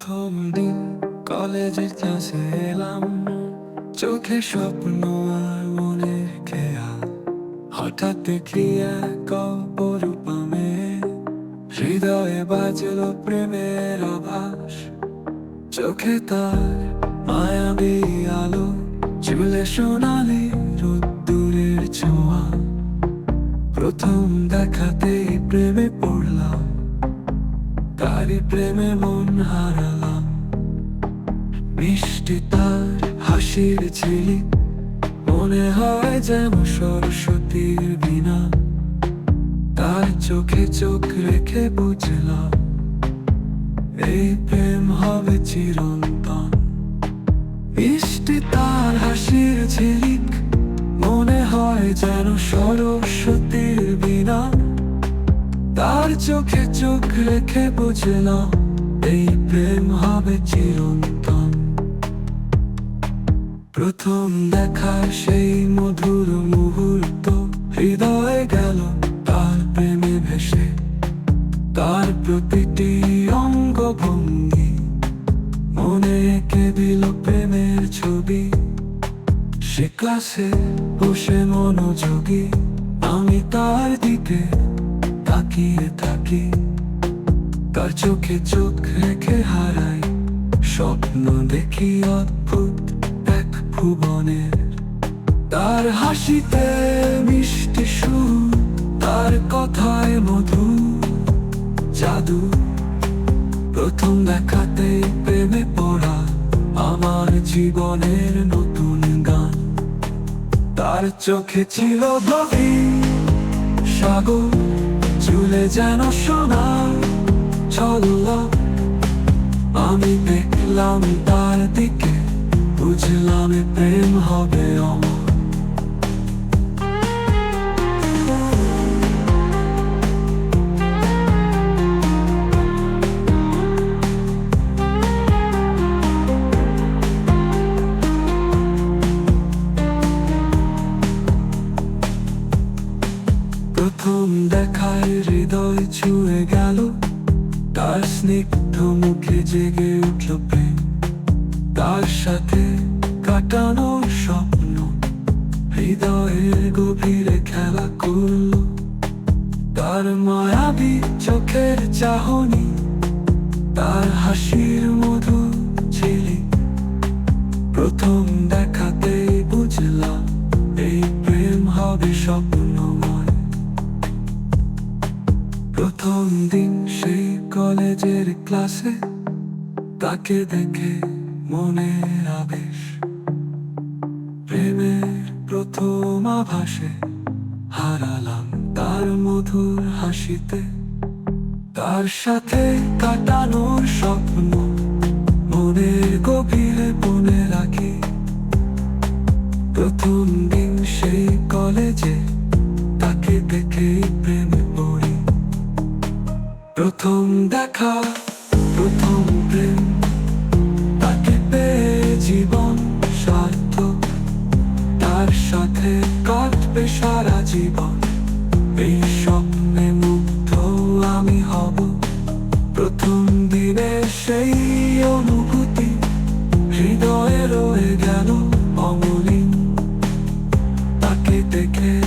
প্রথম দিন কলেজের ক্লাসে এলাম। চোখে স্বপ্ন আর মনে খেয়া হঠাৎ দেখি এক অপরূপা মেয়ে। হৃদয়ে বাজল প্রেমের আভাস চোখে তার মায়াবী আলো চুলে সোনালি রোদ্দুরের ছোঁয়া। প্রথম দেখাতেই প্রেমে পড়লাম। তারি প্রেমে মন হারালাম হাসির মনে হয় যেন সরস্বতীর বিনা তার চোখে চোখ রেখে বুঝলাম, এই প্রেম হবে চিরন্তন। মিষ্টি তার হাসির ঝিলিক, মনে হয় যেন সরস্বতীর বিনা তার চোখে চোখ রেখে বুঝলাম, এই প্রেম হবে চিরন্তন। প্রথম দেখার সেই মধুর মুহূর্ত। হৃদয়ে গেল তার প্রেমে ভেসে। তার প্রতিটি অঙ্গভঙ্গি মনে এঁকে দিল প্রেমের ছবি। সে ক্লাসে বসে মনোযোগী, আমি তার দিকে তাকিয়ে থাকি। তার চোখে চোখ রেখে হারাই স্বপ্ন দেখি হাসিতে মিষ্টি সুর, তার কথায় মধু, জাদু। প্রথম দেখাতে প্রেমে পড়া আমার জীবনের নতুন গান। তার চোখে ছিল গভীর সাগর, চুলে যেন সোনার ছল্লা আমি দেখলাম তার দিকে, বুঝলাম প্রেম হবে অমর। প্রথম দেখায় হৃদয় ছুঁয়ে গেল। তার স্নিগ্ধ মুখে জেগে উঠল প্রেম। তার সাথে কাটানো স্বপ্ন। হৃদয়ের গভীরে খেলা করল। তার মায়াবী চোখের চাহনি। তার হাসির মধু ঝিলি। প্রথম দেখাতে বুঝলাম, এই প্রেম হবে স্বপ্নময় প্রথম দিন সেই কলেজের ক্লাসে তাকে দেখে মনে আবেশ। প্রেমের প্রথম আভাসে হারালাম তার মধুর হাসিতে। তার সাথে কাটানোর স্বপ্ন মনের গভীরে বনে রাখি। প্রথম দিন সেই কলেজে তাকে দেখেই দেখা প্রথম প্রেম। তাকে পেয়ে জীবন তার সাথে কাটবে সারা জীবন। এই স্বপ্নে মুগ্ধ আমি হব। প্রথম দিনে সেই অনুভূতি, হৃদয়ে রয়ে গেল অমলিন। তাকে দেখে